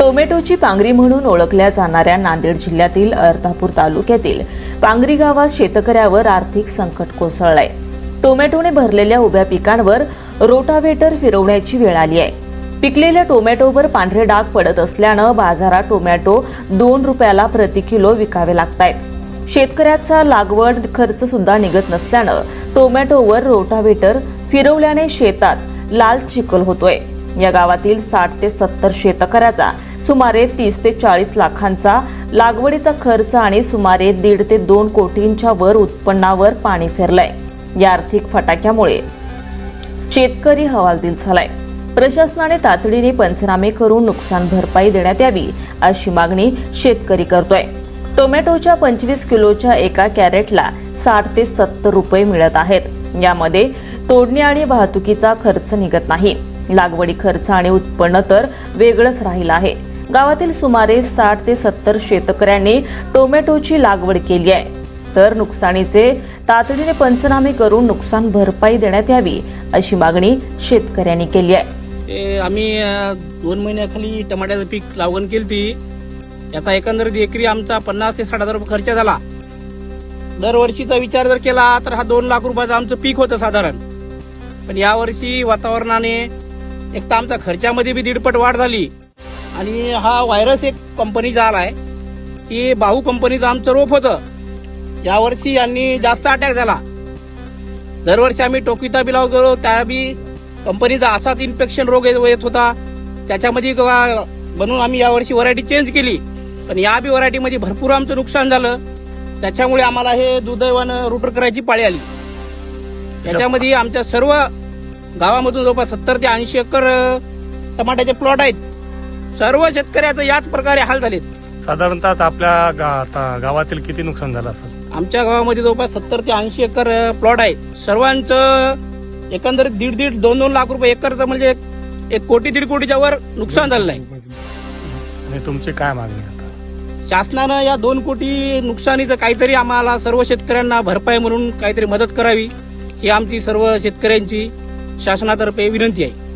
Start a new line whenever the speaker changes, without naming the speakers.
टोमॅटोची पांगरी म्हणून ओळखल्या जाणाऱ्या नांदेड जिल्ह्यातील अर्धापूर तालुक्यातील पांगरी गावात शेतकऱ्यावर आर्थिक संकट कोसळलंय. टोमॅटोने भरलेल्या उभ्या पिकांवर रोटावेटर फिरवण्याची वेळ आली आहे. पिकलेल्या टोमॅटोवर पांढरे डाग पडत असल्यानं बाजारात टोमॅटो दोन रुपयाला प्रति किलो विकावे लागतायत. शेतकऱ्याचा लागवड खर्च सुद्धा निघत नसल्यानं टोमॅटोवर रोटावेटर फिरवल्याने शेतात लाल चिखल होतोय. या गावातील साठ ते सत्तर शेतकऱ्याचा सुमारे तीस ते चाळीस लाखांचा लागवडीचा खर्च आणि सुमारे दीड ते दोन कोटींच्या वर उत्पन्नावर पाणी फिरलंय. या आर्थिक फटाक्यामुळे शेतकरी हवालदिल झालाय. प्रशासनाने तातडीने पंचनामे करून नुकसान भरपाई देण्यात यावी अशी मागणी शेतकरी करतोय. टोमॅटोच्या पंचवीस किलोच्या एका कॅरेटला साठ ते सत्तर रुपये मिळत आहेत. यामध्ये तोडणी आणि वाहतुकीचा खर्च निघत नाही. लागवडी खर्च आणि उत्पन्न तर वेगळंच राहिलं आहे. गावातील सुमारे साठ ते सत्तर शेतकऱ्यांनी टोमॅटोची लागवड केली आहे. तर नुकसानीचे तातडीने पंचनामे करून नुकसान भरपाई देण्यात यावी अशी मागणी शेतकऱ्यांनी केली आहे.
आम्ही दोन महिन्याखाली टमाट्याचं पीक लागवण केली ती याचा एकंदरीत एकरी आमचा पन्नास ते साठ हजार रुपये खर्च झाला. दरवर्षीचा विचार जर केला तर हा दोन लाख रुपयाचं आमचं पीक होतं साधारण. पण यावर्षी वातावरणाने एक तर आमचा खर्चामध्ये बी दीडपट वाढ झाली. आणि हा व्हायरस एक कंपनीचा आला आहे. की बाहू कंपनीचं आमचं रोप होतं. यावर्षी यांनी जास्त अटॅक झाला. दरवर्षी आम्ही टोकिता बिलाव गेलो त्या बी कंपनीचा असाच इन्फेक्शन रोग येत येत होता. त्याच्यामध्ये ग- म्हणून आम्ही यावर्षी व्हरायटी चेंज केली. पण या बी व्हरायटीमध्ये भरपूर आमचं नुकसान झालं. त्याच्यामुळे आम्हाला हे दुर्दैवानं रुटर करायची पाळी आली. त्याच्यामध्ये आमच्या सर्व गावामधून जवळपास सत्तर ते ऐंशी एकर टमाट्याचे प्लॉट आहेत. सर्व शेतकऱ्याचं याच प्रकारे हाल झालेत.
साधारणतः आपल्या गा गावातील किती नुकसान झालं असेल?
आमच्या गावामध्ये जवळपास सत्तर ते ऐंशी एकर प्लॉट आहे. सर्वांचं एकंदरीत दीड दीड दोन दोन लाख रुपये एकरचं म्हणजे एक- एक कोटी दीड कोटीच्या वर नुकसान झालेलं आहे.
आणि तुमची काय मागणी आता?
शासनानं या दोन कोटी नुकसानीचं काहीतरी आम्हाला सर्व शेतकऱ्यांना भरपाई म्हणून काहीतरी मदत करावी ही आमची सर्व शेतकऱ्यांची शासनातर्फे विनंती आहे.